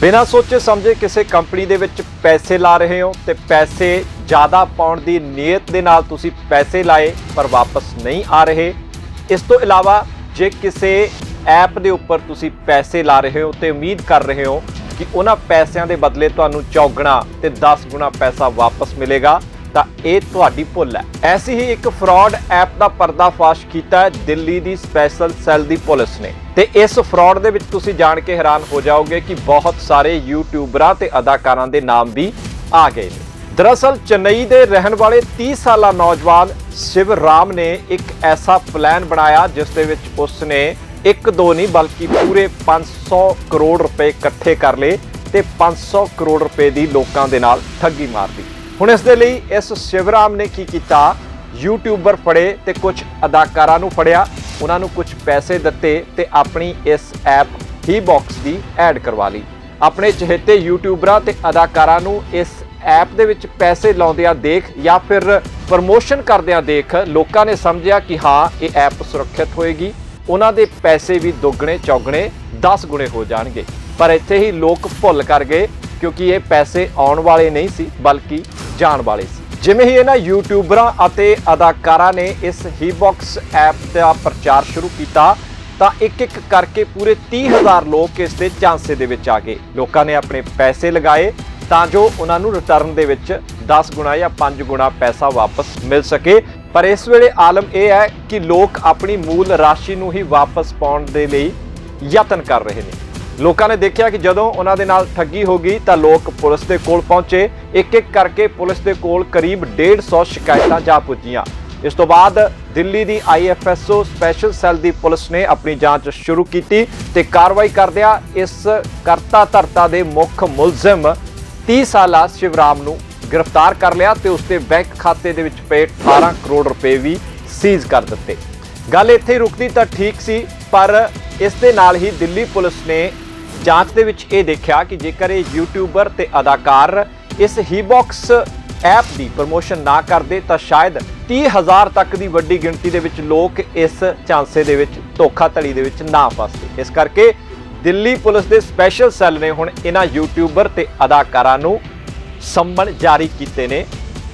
ਬਿਨਾਂ ਸੋਚੇ ਸਮਝੇ ਕਿਸੇ ਕੰਪਨੀ ਦੇ ਵਿੱਚ ਪੈਸੇ ਲਾ ਰਹੇ ਹੋ ਤੇ ਪੈਸੇ ਜ਼ਿਆਦਾ ਪਾਉਣ ਦੀ ਨੀਅਤ ਦੇ ਨਾਲ ਤੁਸੀਂ ਪੈਸੇ ਲਾਏ ਪਰ ਵਾਪਸ ਨਹੀਂ ਆ ਰਹੇ। ਇਸ ਤੋਂ ਇਲਾਵਾ ਜੇ ਕਿਸੇ ਐਪ ਦੇ ਉੱਪਰ ਤੁਸੀਂ ਪੈਸੇ ਲਾ ਰਹੇ ਹੋ ਤੇ ਉਮੀਦ ਕਰ ਰਹੇ ਹੋ ਕਿ ਉਹਨਾਂ ਪੈਸਿਆਂ ਦੇ ਬਦਲੇ ਤੁਹਾਨੂੰ ਚੌਗਣਾ ਤੇ 10 ਗੁਣਾ ਪੈਸਾ ਵਾਪਸ ਮਿਲੇਗਾ ਤਾਂ ਇਹ ਤੁਹਾਡੀ ਭੁੱਲ ਹੈ। ਐਸੀ ਹੀ ਇੱਕ ਫਰਾਡ ਐਪ ਦਾ ਪਰਦਾਫਾਸ਼ ਕੀਤਾ ਹੈ ਦਿੱਲੀ ਦੀ ਸਪੈਸ਼ਲ ਸੈੱਲ ਦੀ ਪੁਲਿਸ ਨੇ। ਤੇ ਇਸ ਫਰਾਡ ਦੇ ਵਿੱਚ ਤੁਸੀਂ ਜਾਣ ਕੇ ਹੈਰਾਨ ਹੋ ਜਾਓਗੇ ਕਿ ਬਹੁਤ ਸਾਰੇ ਯੂਟਿਊਬਰਾਂ ਤੇ ਅਦਾਕਾਰਾਂ ਦੇ ਨਾਮ ਵੀ ਆ ਗਏ ਨੇ। ਦਰਅਸਲ ਚੇਨਈ ਦੇ ਰਹਿਣ ਵਾਲੇ 30 ਸਾਲਾ ਨੌਜਵਾਨ ਸ਼ਿਵ ਰਾਮ ਨੇ ਇੱਕ ਐਸਾ ਪਲਾਨ ਬਣਾਇਆ ਜਿਸ ਦੇ ਵਿੱਚ ਉਸ ਨੇ ਇੱਕ ਦੋ ਨਹੀਂ ਬਲਕਿ ਪੂਰੇ 500 ਕਰੋੜ ਰੁਪਏ ਇਕੱਠੇ ਕਰ ਲਏ ਤੇ 500 ਕਰੋੜ ਰੁਪਏ ਦੀ ਲੋਕਾਂ ਦੇ ਨਾਲ ਠੱਗੀ ਮਾਰਦੀ ਹੁਣ ਇਸ ਦੇ ਲਈ ਇਸ ਸ਼ਿਵਰਾਮ ਨੇ ਕੀ ਕੀਤਾ? ਯੂਟਿਊਬਰ ਫੜੇ ਤੇ ਕੁਝ ਅਦਾਕਾਰਾਂ ਨੂੰ ਫੜਿਆ। ਉਹਨਾਂ ਨੂੰ ਕੁਝ ਪੈਸੇ ਦਿੱਤੇ ਤੇ ਆਪਣੀ ਇਸ ਐਪ ਹੀ ਬਾਕਸ ਦੀ ਐਡ ਕਰਵਾ ਲਈ। ਆਪਣੇ ਚਹੇਤੇ ਯੂਟਿਊਬਰਾਂ ਤੇ ਅਦਾਕਾਰਾਂ ਨੂੰ ਇਸ ਐਪ ਦੇ ਵਿੱਚ ਪੈਸੇ ਲਾਉਂਦਿਆਂ ਦੇਖ ਜਾਂ ਫਿਰ ਪ੍ਰਮੋਸ਼ਨ ਕਰਦਿਆਂ ਦੇਖ ਲੋਕਾਂ ਨੇ ਸਮਝਿਆ ਕਿ ਹਾਂ, ਇਹ ਐਪ ਸੁਰੱਖਿਅਤ ਹੋਏਗੀ। ਉਹਨਾਂ ਦੇ ਪੈਸੇ ਵੀ ਦੁੱਗਣੇ, ਚੌਗਣੇ 10 ਗੁਣੇ ਹੋ ਜਾਣਗੇ। ਪਰ ਇੱਥੇ ਹੀ ਲੋਕ ਭੁੱਲ ਕਰ ਗਏ ਕਿਉਂਕਿ ਇਹ ਪੈਸੇ ਆਉਣ ਵਾਲੇ ਨਹੀਂ ਸੀ, ਬਲਕਿ ਜਾਣ ਵਾਲੇ ਸੀ। ਜਿਵੇਂ ਹੀ ਇਹਨਾਂ ਯੂਟਿਊਬਰਾਂ ਅਤੇ ਅਦਾਕਾਰਾਂ ਨੇ ਇਸ ਹੀਬਾਕਸ ਐਪ ਦਾ ਪ੍ਰਚਾਰ ਸ਼ੁਰੂ ਕੀਤਾ, ਤਾਂ ਇੱਕ ਇੱਕ ਕਰਕੇ ਪੂਰੇ 30000 ਲੋਕ ਇਸ ਦੇ ਚਾਂਸੇ ਦੇ ਵਿੱਚ ਆ ਗਏ। ਲੋਕਾਂ ਨੇ ਆਪਣੇ ਪੈਸੇ ਲਗਾਏ ਤਾਂ ਜੋ ਉਹਨਾਂ ਨੂੰ ਰਿਟਰਨ ਦੇ ਵਿੱਚ 10 ਗੁਣਾ ਜਾਂ 5 ਗੁਣਾ ਪੈਸਾ ਵਾਪਸ ਮਿਲ ਸਕੇ। ਪਰ ਇਸ ਵੇਲੇ ਆਲਮ ਇਹ ਹੈ ਕਿ ਲੋਕ ਆਪਣੀ ਮੂਲ ਰਾਸ਼ੀ ਨੂੰ ਹੀ ਵਾਪਸ ਪਾਉਣ ਦੇ ਲਈ ਯਤਨ ਕਰ ਰਹੇ ਨੇ। ਲੋਕਾਂ ਨੇ ਦੇਖਿਆ ਕਿ ਜਦੋਂ ਉਹਨਾਂ ਦੇ ਨਾਲ ਠੱਗੀ ਹੋ ਗਈ ਤਾਂ ਲੋਕ ਪੁਲਿਸ ਦੇ ਕੋਲ ਪਹੁੰਚੇ। ਇੱਕ ਇੱਕ ਕਰਕੇ ਪੁਲਿਸ ਦੇ ਕੋਲ ਕਰੀਬ 150 ਸ਼ਿਕਾਇਤਾਂ ਜਾ ਪੁੱਜੀਆਂ। ਇਸ ਤੋਂ ਬਾਅਦ ਦਿੱਲੀ ਦੀ ਆਈਐਫਐਸਓ ਸਪੈਸ਼ਲ ਸੈੱਲ ਦੀ ਪੁਲਿਸ ਨੇ ਆਪਣੀ ਜਾਂਚ ਸ਼ੁਰੂ ਕੀਤੀ ਤੇ ਕਾਰਵਾਈ ਕਰਦਿਆਂ ਇਸ ਕਰਤਾ ਧਰਤਾ ਦੇ ਮੁੱਖ ਮੁਲਜ਼ਮ 30 ਸਾਲਾ ਸ਼ਿਵਰਾਮ ਨੂੰ ਗ੍ਰਿਫਤਾਰ ਕਰ ਲਿਆ ਤੇ ਉਸਦੇ ਬੈਂਕ ਖਾਤੇ ਦੇ ਵਿੱਚ ਪਏ 18 ਕਰੋੜ ਰੁਪਏ ਵੀ ਸੀਜ਼ ਕਰ ਦਿੱਤੇ। ਗੱਲ ਇੱਥੇ ਰੁਕਦੀ ਤਾਂ ਠੀਕ ਸੀ, ਪਰ ਇਸ ਦੇ ਨਾਲ ਹੀ ਦਿੱਲੀ ਪੁਲਿਸ ਨੇ ਜਾਂਚ ਦੇ ਵਿੱਚ ਇਹ ਦੇਖਿਆ ਕਿ ਜੇਕਰ ਇਹ ਯੂਟਿਊਬਰ ਤੇ ਅਦਾਕਾਰ ਇਸ ਹੀਬਾਕਸ ਐਪ ਦੀ ਪ੍ਰਮੋਸ਼ਨ ਨਾ ਕਰਦੇ ਤਾਂ ਸ਼ਾਇਦ 30000 ਤੱਕ ਦੀ ਵੱਡੀ ਗਿਣਤੀ ਦੇ ਵਿੱਚ ਲੋਕ ਇਸ ਚਾਂਸੇ ਦੇ ਵਿੱਚ ਧੋਖਾਧੜੀ ਦੇ ਵਿੱਚ ਨਾ ਫਸਦੇ ਇਸ ਕਰਕੇ ਦਿੱਲੀ ਪੁਲਿਸ ਦੇ ਸਪੈਸ਼ਲ ਸੈੱਲ ਨੇ ਹੁਣ ਇਹਨਾਂ ਯੂਟਿਊਬਰ ਤੇ ਅਦਾਕਾਰਾਂ ਨੂੰ ਸੰਮਣ ਜਾਰੀ ਕੀਤੇ ਨੇ।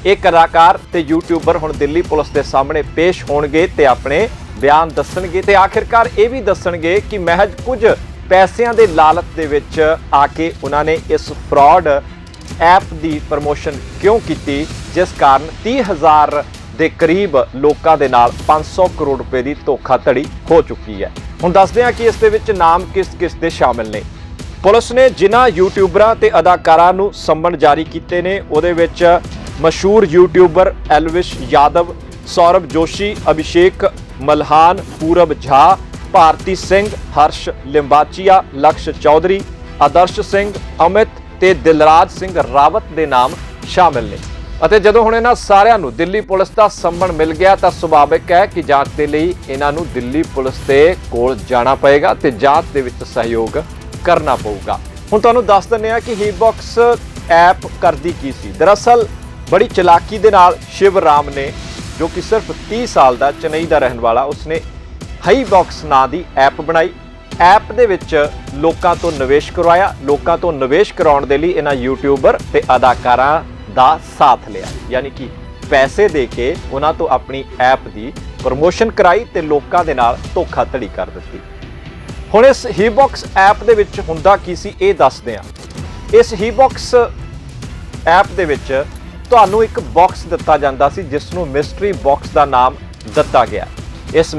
ਇਹ ਕਲਾਕਾਰ ਤੇ ਯੂਟਿਊਬਰ ਹੁਣ ਦਿੱਲੀ ਪੁਲਿਸ ਦੇ ਸਾਹਮਣੇ ਪੇਸ਼ ਹੋਣਗੇ ਤੇ ਆਪਣੇ ਬਿਆਨ ਦੱਸਣਗੇ ਤੇ ਆਖਿਰਕਾਰ ਇਹ ਵੀ ਦੱਸਣਗੇ ਕਿ ਮਹਿਜ ਕੁਝ ਪੈਸਿਆਂ ਦੇ ਲਾਲਚ ਦੇ ਵਿੱਚ ਆ ਕੇ ਉਹਨਾਂ ਨੇ ਇਸ ਫਰਾਡ ਐਪ ਦੀ ਪ੍ਰਮੋਸ਼ਨ ਕਿਉਂ ਕੀਤੀ, ਜਿਸ ਕਾਰਨ 30000 ਦੇ ਕਰੀਬ ਲੋਕਾਂ ਦੇ ਨਾਲ 500 ਕਰੋੜ ਰੁਪਏ ਦੀ ਧੋਖਾਧੜੀ ਹੋ ਚੁੱਕੀ ਹੈ। ਹੁਣ ਦੱਸਦੇ ਹਾਂ ਕਿ ਇਸ ਦੇ ਵਿੱਚ ਨਾਮ ਕਿਸ ਕਿਸ ਦੇ ਸ਼ਾਮਿਲ ਨੇ। ਪੁਲਿਸ ਨੇ ਜਿਨ੍ਹਾਂ ਯੂਟਿਊਬਰਾਂ ਤੇ ਅਦਾਕਾਰਾਂ ਨੂੰ ਸੰਮਨ ਜਾਰੀ ਕੀਤੇ ਨੇ, ਉਹਦੇ ਵਿੱਚ ਮਸ਼ਹੂਰ ਯੂਟਿਊਬਰ ਐਲਵਿਸ਼ ਯਾਦਵ, ਸੌਰਵ ਜੋਸ਼ੀ, ਅਭਿਸ਼ੇਕ ਮਲਹਾਨ ਪੂਰਬ ਝਾ ਭਾਰਤੀ ਸਿੰਘ ਹਰਸ਼ ਲਿੰਬਾਚੀਆ, ਲਕਸ਼ ਚੌਧਰੀ, ਆਦਰਸ਼ ਸਿੰਘ ਅਮਿਤ ਤੇ ਦਿਲਰਾਜ ਸਿੰਘ ਰਾਵਤ ਦੇ ਨਾਮ ਸ਼ਾਮਿਲ ਨੇ। ਅਤੇ ਜਦੋਂ ਹੁਣ ਇਹਨਾਂ ਸਾਰਿਆਂ ਨੂੰ ਦਿੱਲੀ ਪੁਲਿਸ ਦਾ ਸੰਮਣ ਮਿਲ ਗਿਆ ਤਾਂ ਸੁਭਾਵਿਕ ਹੈ ਕਿ ਜਾਂਚ ਦੇ ਲਈ ਇਹਨਾਂ ਨੂੰ ਦਿੱਲੀ ਪੁਲਿਸ ਦੇ ਕੋਲ ਜਾਣਾ ਪਏਗਾ ਤੇ ਜਾਂਚ ਦੇ ਵਿੱਚ ਸਹਿਯੋਗ ਕਰਨਾ ਪਊਗਾ। ਹੁਣ ਤੁਹਾਨੂੰ ਦੱਸ ਦਿੰਦੇ ਆ ਕਿ ਹੀਬਾਕਸ ਐਪ ਕਰਦੀ ਕੀ ਸੀ। ਦਰਅਸਲ ਬੜੀ ਚਲਾਕੀ ਦੇ ਨਾਲ ਸ਼ਿਵ ਰਾਮ ਨੇ, ਜੋ ਕਿ ਸਿਰਫ 30 ਸਾਲ ਦਾ ਚੇਨਈ ਦਾ ਰਹਿਣ ਵਾਲਾ, ਉਸਨੇ ਹਾਈ ਬਾਕਸ ਨਾਂ ਦੀ ਐਪ ਬਣਾਈ। ਐਪ ਦੇ ਵਿੱਚ ਲੋਕਾਂ ਤੋਂ ਨਿਵੇਸ਼ ਕਰਵਾਇਆ। ਲੋਕਾਂ ਤੋਂ ਨਿਵੇਸ਼ ਕਰਾਉਣ ਦੇ ਲਈ ਇਹਨਾਂ ਯੂਟਿਊਬਰ ਤੇ ਅਦਾਕਾਰਾਂ ਦਾ ਸਾਥ ਲਿਆ। ਯਾਨੀ ਕਿ ਪੈਸੇ ਦੇ ਕੇ ਉਹਨਾਂ ਤੋਂ ਆਪਣੀ ਐਪ ਦੀ ਪ੍ਰਮੋਸ਼ਨ ਕਰਾਈ ਤੇ ਲੋਕਾਂ ਦੇ ਨਾਲ ਧੋਖਾਧੜੀ ਕਰ ਦਿੱਤੀ। ਹੁਣ ਇਸ ਹੀਬਾਕਸ ਐਪ ਦੇ ਵਿੱਚ ਹੁੰਦਾ ਕੀ ਸੀ ਇਹ ਦੱਸਦੇ ਹਾਂ। ਇਸ ਹੀਬਾਕਸ ਐਪ ਦੇ ਵਿੱਚ ਤੁਹਾਨੂੰ ਇੱਕ ਬਾਕਸ ਦਿੱਤਾ ਜਾਂਦਾ ਸੀ ਜਿਸ ਨੂੰ ਮਿਸਟਰੀ ਬਾਕਸ ਦਾ ਨਾਮ ਦਿੱਤਾ ਗਿਆ। ਇਸ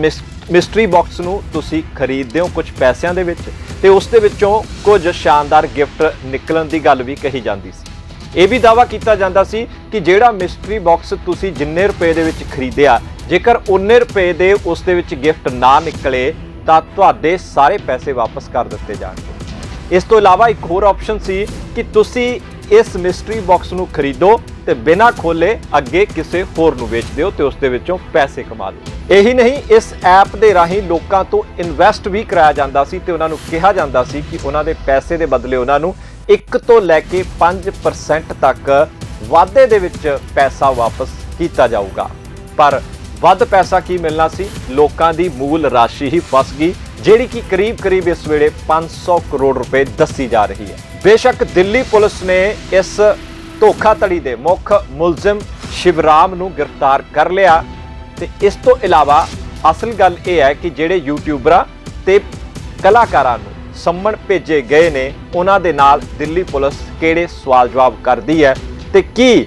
ਮਿਸਟਰੀ ਬਾਕਸ ਨੂੰ ਤੁਸੀਂ ਖਰੀਦਦੇ ਹੋ ਕੁਝ ਪੈਸਿਆਂ ਦੇ ਵਿੱਚ ਤੇ ਉਸ ਦੇ ਵਿੱਚੋਂ ਕੁਝ ਸ਼ਾਨਦਾਰ ਗਿਫਟ ਨਿਕਲਣ ਦੀ ਗੱਲ ਵੀ ਕਹੀ ਜਾਂਦੀ ਸੀ। ਇਹ ਵੀ ਦਾਵਾ ਕੀਤਾ ਜਾਂਦਾ ਸੀ ਕਿ ਜਿਹੜਾ ਮਿਸਟਰੀ ਬਾਕਸ ਤੁਸੀਂ ਜਿੰਨੇ ਰੁਪਏ ਦੇ ਵਿੱਚ ਖਰੀਦਿਆ, ਜੇਕਰ ਉਨੇ ਰੁਪਏ ਦੇ ਉਸ ਦੇ ਵਿੱਚ ਗਿਫਟ ਨਾ ਨਿਕਲੇ, ਤਾਂ ਤੁਹਾਡੇ ਸਾਰੇ ਪੈਸੇ ਵਾਪਸ ਕਰ ਦਿੱਤੇ ਜਾਣਗੇ। ਇਸ ਤੋਂ ਇਲਾਵਾ ਇੱਕ ਹੋਰ ਆਪਸ਼ਨ ਸੀ ਕਿ ਤੁਸੀਂ ਇਸ ਮਿਸਟਰੀ ਬਾਕਸ ਨੂੰ ਖਰੀਦੋ ਤੇ ਬਿਨਾਂ ਖੋਲੇ ਅੱਗੇ ਕਿਸੇ ਹੋਰ ਨੂੰ ਵੇਚ ਦਿਓ ਤੇ ਉਸ ਦੇ ਵਿੱਚੋਂ ਪੈਸੇ ਕਮਾ ਲਓ ਇਹੀ ਨਹੀਂ, ਇਸ ਐਪ ਦੇ ਰਾਹੀਂ ਲੋਕਾਂ ਤੋਂ ਇਨਵੈਸਟ ਵੀ ਕਰਾਇਆ ਜਾਂਦਾ ਸੀ ਤੇ ਉਹਨਾਂ ਨੂੰ ਕਿਹਾ ਜਾਂਦਾ ਸੀ ਕਿ ਉਹਨਾਂ ਦੇ ਪੈਸੇ ਦੇ ਬਦਲੇ ਉਹਨਾਂ ਨੂੰ 1 ਤੋਂ ਲੈ ਕੇ 5% ਤੱਕ ਵਾਧੇ ਦੇ ਵਿੱਚ ਪੈਸਾ ਵਾਪਸ ਕੀਤਾ ਜਾਊਗਾ। ਪਰ ਵੱਧ ਪੈਸਾ ਕੀ ਮਿਲਣਾ ਸੀ? ਲੋਕਾਂ ਦੀ ਮੂਲ ਰਾਸ਼ੀ ਹੀ ਫਸ ਗਈ, ਜਿਹੜੀ ਕਿ ਕਰੀਬ-ਕਰੀਬ ਇਸ ਵੇਲੇ 500 ਕਰੋੜ ਰੁਪਏ ਦੱਸੀ ਜਾ ਰਹੀ ਹੈ। ਬੇਸ਼ੱਕ ਦਿੱਲੀ ਪੁਲਿਸ ਨੇ ਇਸ ਧੋਖਾਧੜੀ ਦੇ ਮੁੱਖ ਮੁਲਜ਼ਮ ਸ਼ਿਵਰਾਮ ਨੂੰ ਗ੍ਰਿਫਤਾਰ ਕਰ ਲਿਆ। ਤੇ ਇਸ ਤੋਂ ਇਲਾਵਾ ਅਸਲ ਗੱਲ ਇਹ ਹੈ ਕਿ ਜਿਹੜੇ ਯੂਟਿਊਬਰਾਂ ਤੇ ਕਲਾਕਾਰਾਂ ਨੂੰ ਸੰਮਣ ਭੇਜੇ ਗਏ ਨੇ, ਉਹਨਾਂ ਦੇ ਨਾਲ ਦਿੱਲੀ ਪੁਲਿਸ ਕਿਹੜੇ ਸਵਾਲ ਜਵਾਬ ਕਰਦੀ ਹੈ ਤੇ ਕੀ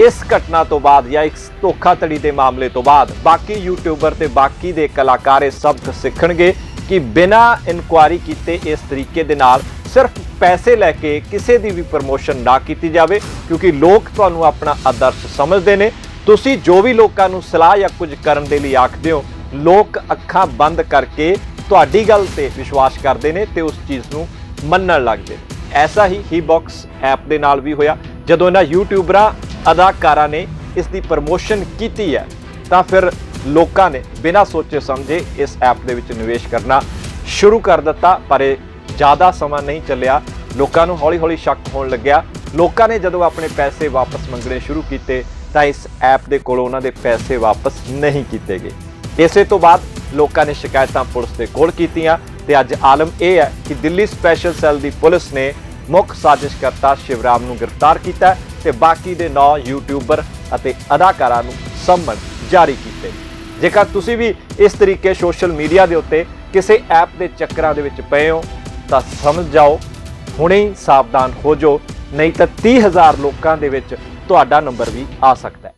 ਇਸ ਘਟਨਾ ਤੋਂ ਬਾਅਦ ਜਾਂ ਇਸ ਧੋਖਾਧੜੀ ਦੇ ਮਾਮਲੇ ਤੋਂ ਬਾਅਦ ਬਾਕੀ ਯੂਟਿਊਬਰ ਤੇ ਬਾਕੀ ਦੇ ਕਲਾਕਾਰ ਇਹ ਸਬਕ ਸਿੱਖਣਗੇ ਕਿ ਬਿਨਾਂ ਇਨਕੁਆਇਰੀ ਕੀਤੇ ਇਸ ਤਰੀਕੇ ਦੇ ਨਾਲ ਸਿਰਫ ਪੈਸੇ ਲੈ ਕੇ ਕਿਸੇ ਦੀ ਵੀ ਪ੍ਰਮੋਸ਼ਨ ਨਾ ਕੀਤੀ ਜਾਵੇ, ਕਿਉਂਕਿ ਲੋਕ ਤੁਹਾਨੂੰ ਆਪਣਾ ਆਦਰਸ਼ ਸਮਝਦੇ ਨੇ ਤੁਸੀਂ ਜੋ ਵੀ ਲੋਕਾਂ ਨੂੰ ਸਲਾਹ ਜਾਂ ਕੁਝ ਕਰਨ ਦੇ ਲਈ ਆਖਦੇ ਹੋ, ਲੋਕ ਅੱਖਾਂ ਬੰਦ ਕਰਕੇ ਤੁਹਾਡੀ ਗੱਲ ਤੇ ਵਿਸ਼ਵਾਸ ਕਰਦੇ ਨੇ ਤੇ ਉਸ ਚੀਜ਼ ਨੂੰ ਮੰਨਣ ਲੱਗਦੇ ਨੇ। ਐਸਾ ਹੀ ਹੀ ਬਾਕਸ ਐਪ ਦੇ ਨਾਲ ਵੀ ਹੋਇਆ। ਜਦੋਂ ਇਹਨਾਂ ਯੂਟਿਊਬਰਾਂ ਅਦਾਕਾਰਾਂ ਨੇ ਇਸ ਦੀ ਪ੍ਰਮੋਸ਼ਨ ਕੀਤੀ ਹੈ, ਤਾਂ ਫਿਰ ਲੋਕਾਂ ਨੇ ਬਿਨਾਂ ਸੋਚੇ ਸਮਝੇ ਇਸ ਐਪ ਦੇ ਵਿੱਚ ਨਿਵੇਸ਼ ਕਰਨਾ ਸ਼ੁਰੂ ਕਰ ਦਿੱਤਾ, ਪਰ ਇਹ ਜ਼ਿਆਦਾ ਸਮਾਂ ਨਹੀਂ ਚੱਲਿਆ। ਲੋਕਾਂ ਨੂੰ ਹੌਲੀ-ਹੌਲੀ ਸ਼ੱਕ ਹੋਣ ਲੱਗਿਆ। ਲੋਕਾਂ ਨੇ ਜਦੋਂ ਆਪਣੇ ਪੈਸੇ ਵਾਪਸ ਮੰਗਣੇ ਸ਼ੁਰੂ ਕੀਤੇ ਤਾਂ ਇਸ ਐਪ ਦੇ ਕੋਲੋਂ ਉਹਨਾਂ ਦੇ ਪੈਸੇ ਵਾਪਸ ਨਹੀਂ ਕੀਤੇ ਗਏ। ਇਸੇ ਤੋਂ ਬਾਅਦ ਲੋਕਾਂ ਨੇ ਸ਼ਿਕਾਇਤਾਂ ਪੁਲਿਸ ਦੇ ਕੋਲ ਕੀਤੀਆਂ ਤੇ ਅੱਜ ਆਲਮ ਇਹ ਹੈ ਕਿ ਦਿੱਲੀ ਸਪੈਸ਼ਲ ਸੈੱਲ ਦੀ ਪੁਲਿਸ ਨੇ ਮੁੱਖ ਸਾਜ਼ਿਸ਼ਕਰਤਾ ਸ਼ਿਵਰਾਮ ਨੂੰ ਗ੍ਰਿਫਤਾਰ ਕੀਤਾ ਹੈ ਤੇ ਬਾਕੀ ਦੇ 9 ਯੂਟਿਊਬਰ ਅਤੇ ਅਦਾਕਾਰਾਂ ਨੂੰ ਸੰਮਨ ਜਾਰੀ ਕੀਤੇ। ਜੇਕਰ ਤੁਸੀਂ ਵੀ ਇਸ ਤਰੀਕੇ ਸੋਸ਼ਲ ਮੀਡੀਆ ਦੇ ਉੱਤੇ ਕਿਸੇ ਐਪ ਦੇ ਚੱਕਰਾਂ ਦੇ ਵਿੱਚ ਪਏ ਹੋ, ਤਾਂ ਸਮਝ ਜਾਓ, ਹੁਣੇ ਹੀ ਸਾਵਧਾਨ ਹੋ ਜਾਓ, ਨਹੀਂ ਤਾਂ 30000 ਲੋਕਾਂ ਦੇ ਵਿੱਚ ਤੁਹਾਡਾ ਨੰਬਰ ਵੀ ਆ ਸਕਦਾ ਹੈ।